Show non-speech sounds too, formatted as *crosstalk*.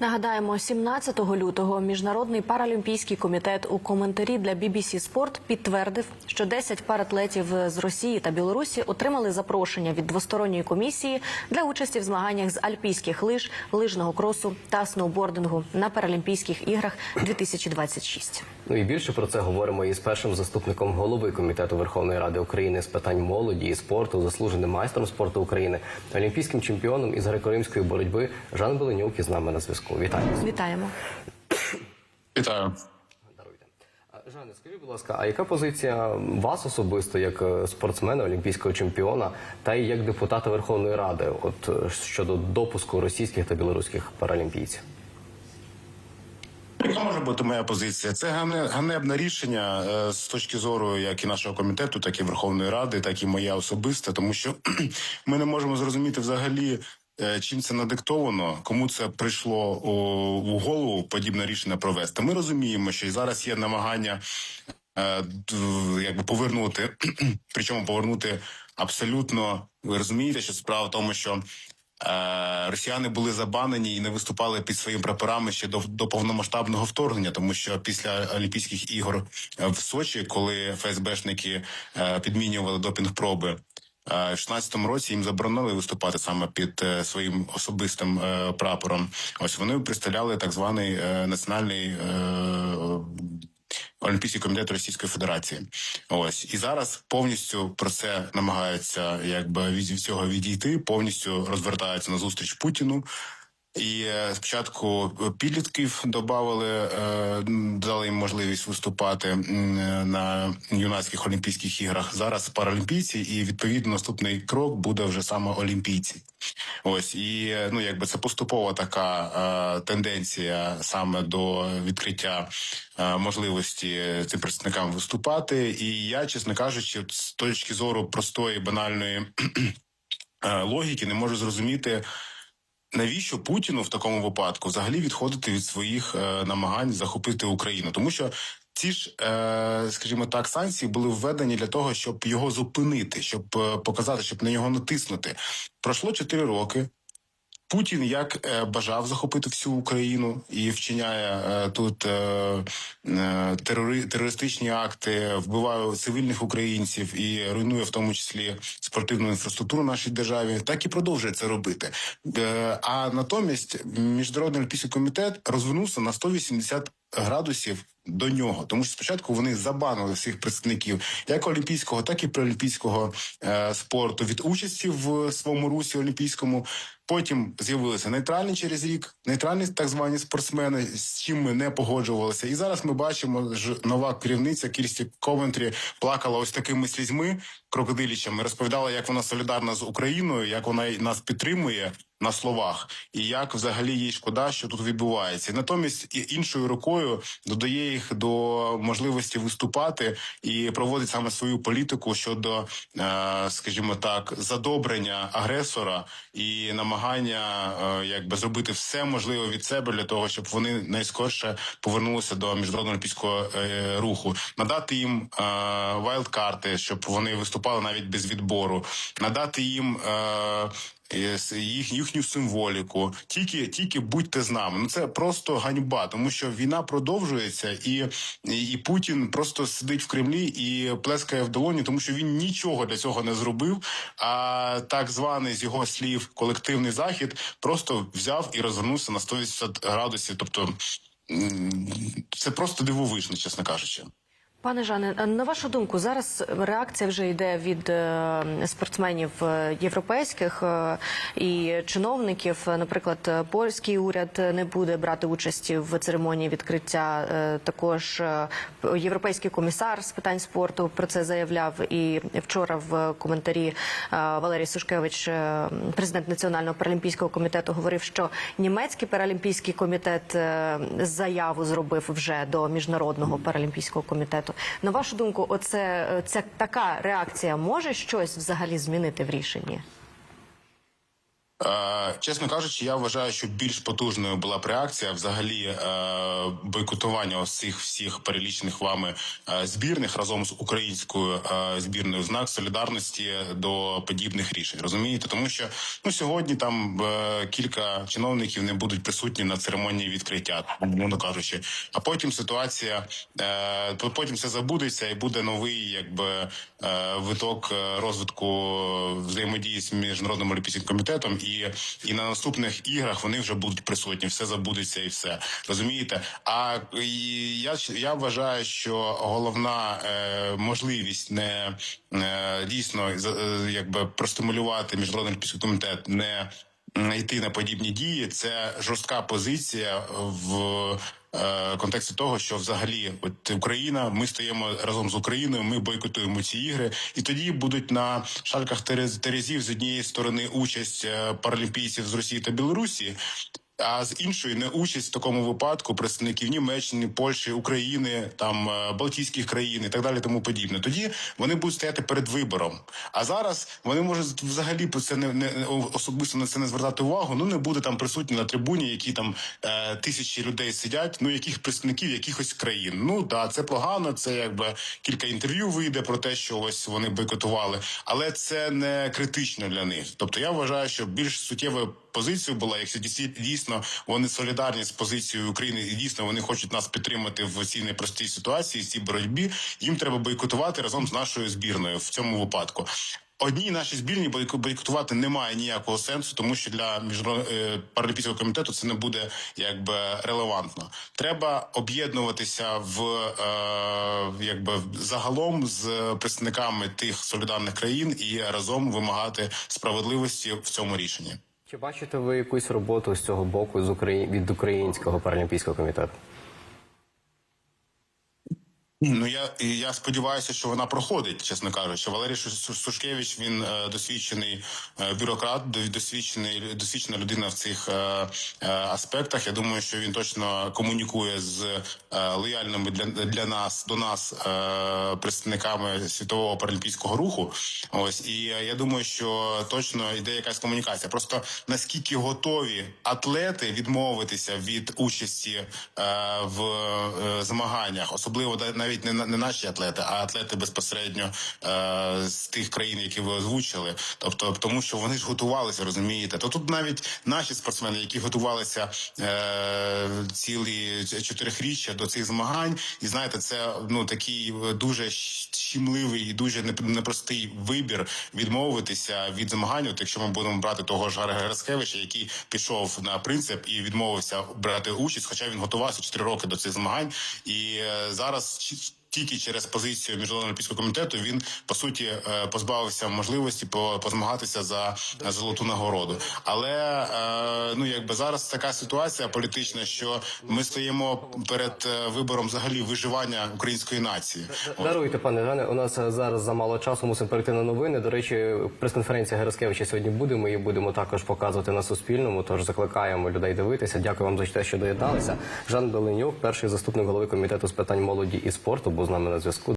Нагадаємо, 17 лютого міжнародний паралімпійський комітет у коментарі для BBC Спорт підтвердив, що 10 паратлетів з Росії та Білорусі отримали запрошення від двосторонньої комісії для участі в змаганнях з альпійських лиж, лижного кросу та сноубордингу на Паралімпійських іграх 2026. Ну і більше про це говоримо із першим заступником голови комітету Верховної Ради України з питань молоді і спорту, заслуженим майстром спорту України, олімпійським чемпіоном із греко-римської боротьби Жан Беленюк із нами на зв'язку. Вітаю. Вітаємо. Вітаю. Даруйте. Жане, скажіть, будь ласка, а яка позиція вас особисто як е, спортсмена, олімпійського чемпіона та і як депутата Верховної Ради, от е, щодо допуску російських та білоруських паралімпійців? Яка може бути моя позиція? Це ганебне рішення е, з точки зору як і нашого комітету, так і Верховної Ради, так і моя особиста, тому що *clears throat* ми не можемо зрозуміти взагалі. Е, Чим це надиктовано, кому це прийшло у, голову подібне рішення провести? Ми розуміємо, що і зараз є намагання е, якби повернути, *clears throat* причому повернути абсолютно. Ви розумієте, що справа в тому, що Е, Росіяни були забанені і не виступали під своїми прапорами ще до, до повномасштабного вторгнення, тому що після Олімпійських ігор в Сочі, коли ФСБшники підмінювали допінг-проби. е, В 16-му році їм заборонили виступати саме під е, своїм особистим е, прапором. Ось вони представляли так званий е, національний е, Олімпійський комітет Російської Федерації. Ось і зараз повністю про це намагаються, якби від цього відійти, повністю розвертаються на зустріч Путіну. І е, спочатку підлітків додали, е, дали їм можливість виступати е, на юнацьких олімпійських іграх. Зараз паралімпійці, і відповідно наступний крок буде вже саме олімпійці. Ось і е, ну якби це поступова така е, тенденція саме до відкриття е, можливості цим представникам виступати. І я, чесно кажучи, з точки зору простої банальної *clears throat* е, логіки, не можу зрозуміти. Навіщо Путіну в такому випадку взагалі відходити від своїх е, намагань захопити Україну? Тому що ці ж, е, скажімо так, санкції були введені для того, щоб його зупинити, щоб е, показати, щоб на нього натиснути. Пройшло 4 роки. Путін як е, бажав захопити всю Україну і вчиняє е, тут е, терори, терористичні акти, вбиває цивільних українців і руйнує в тому числі спортивну інфраструктуру нашій державі, так і продовжує це робити. А натомість міжнародний олімпійський комітет розвернувся на 180 градусів до нього, тому що спочатку вони забанили всіх представників як олімпійського, так і паралімпійського е, спорту від участі в своєму русі олімпійському. Потім з'явилися нейтральні через рік, нейтральні так звані спортсмени, з чим ми не погоджувалися. І зараз ми бачимо, що нова керівниця Кірсті Ковентрі плакала ось такими слізьми крокодилічами, розповідала, як вона солідарна з Україною, як вона нас підтримує на словах, і як взагалі їй шкода, що тут відбувається. І натомість іншою рукою додає їх до можливості виступати і проводить саме свою політику щодо, е, скажімо так, задобрення агресора і намагання е, якби зробити все можливе від себе для того, щоб вони найскорше повернулися до міжнародного олімпійського е, руху, надати їм вайлдкарти, щоб вони виступали навіть без відбору, надати їм. Е, їх їхню символіку, тільки тільки будьте з нами. Ну це просто ганьба, тому що війна продовжується, і, і Путін просто сидить в Кремлі і плескає в долоні, тому що він нічого для цього не зробив. А так званий з його слів колективний захід просто взяв і розвернувся на 180 градусів. Тобто це просто дивовижно, чесно кажучи. Пане Жане, на вашу думку, зараз реакція вже йде від е, спортсменів е, європейських е, і чиновників. Наприклад, польський уряд не буде брати участі в церемонії відкриття. Також європейський комісар з питань спорту про це заявляв. І вчора в коментарі Валерій Сушкевич, президент Національного паралімпійського комітету, говорив, що німецький паралімпійський комітет заяву зробив вже до міжнародного паралімпійського комітету. На вашу думку, оце це така реакція може щось взагалі змінити в рішенні? Е, Чесно кажучи, я вважаю, що більш потужною була б реакція взагалі е, бойкотування цих всіх перелічених вами е, збірних разом з українською збірною в знак солідарності до подібних рішень. Розумієте, тому що ну сьогодні там кілька чиновників не будуть присутні на церемонії відкриття, умовно кажучи. А потім ситуація потім все забудеться і буде новий, якби виток розвитку взаємодії з міжнародним олімпійським комітетом, і, і на наступних іграх вони вже будуть присутні, все забудеться і все розумієте. А і я я вважаю, що головна е, можливість не е, дійсно е, якби простимулювати міжнародний комітет не йти на подібні дії. Це жорстка позиція в е, контексті того, що взагалі от Україна, ми стоїмо разом з Україною, ми бойкотуємо ці ігри, і тоді будуть на шальках терез- терезів з однієї сторони участь е, паралімпійців з Росії та Білорусі. А з іншої не участь в такому випадку представників Німеччини, Польщі, України, там е, Балтійських країн і так далі, тому подібне. Тоді вони будуть стояти перед вибором. А зараз вони можуть взагалі по це не, не особисто на це не звертати увагу. Ну не буде там присутні на трибуні, які там е, тисячі людей сидять. Ну яких представників якихось країн. Ну да, це погано. Це якби кілька інтерв'ю вийде про те, що ось вони бойкотували, але це не критично для них. Тобто я вважаю, що більш суттєвою позицією була, якщо дійсно вони солідарні з позицією України і дійсно вони хочуть нас підтримати в цій непростій ситуації, в цій боротьбі. Їм треба бойкотувати разом з нашою збірною в цьому випадку. Одній нашій збірні бойко- бойкотувати немає ніякого сенсу, тому що для міжнародного е, паралімпійського комітету це не буде якби релевантно. Треба об'єднуватися в е, якби загалом з представниками тих солідарних країн і разом вимагати справедливості в цьому рішенні. Чи бачите ви якусь роботу з цього боку з Украї... від українського паралімпійського комітету? Ну я я сподіваюся, що вона проходить, чесно кажучи. Валерій Сушкевич він е, досвідчений е, бюрократ, досвідчений досвідчена людина в цих е, аспектах. Я думаю, що він точно комунікує з лояльними для, для нас до нас представниками світового паралімпійського руху. Ось і я думаю, що точно йде якась комунікація. Просто наскільки готові атлети відмовитися від участі в змаганнях, особливо да- навіть не, не наші атлети, а атлети безпосередньо е, з тих країн, які ви озвучили. Тобто, тому що вони ж готувалися, розумієте. То тут навіть наші спортсмени, які готувалися е, цілі чотирихріччя до цих змагань, і знаєте, це ну такий дуже щ- щемливий і дуже неп- непростий вибір відмовитися від змагань. От якщо ми будемо брати того ж Гарга Гераскевича, який пішов на принцип і відмовився брати участь, хоча він готувався 4 роки до цих змагань, і е, зараз тільки через позицію міжнародного олімпійського комітету він по суті е, позбавився можливості по- позмагатися за е, золоту нагороду. Але е, ну якби зараз така ситуація політична, що ми стоїмо перед вибором взагалі виживання української нації. Даруйте, пане Жане. У нас зараз замало часу. Мусимо перейти на новини. До речі, прес-конференція Гераскевича сьогодні буде. Ми її будемо також показувати на Суспільному. Тож закликаємо людей дивитися. Дякую вам за те, що доєдналися. Жан Беленюк, перший заступник голови комітету з питань молоді і спорту, з нами на зв'язку.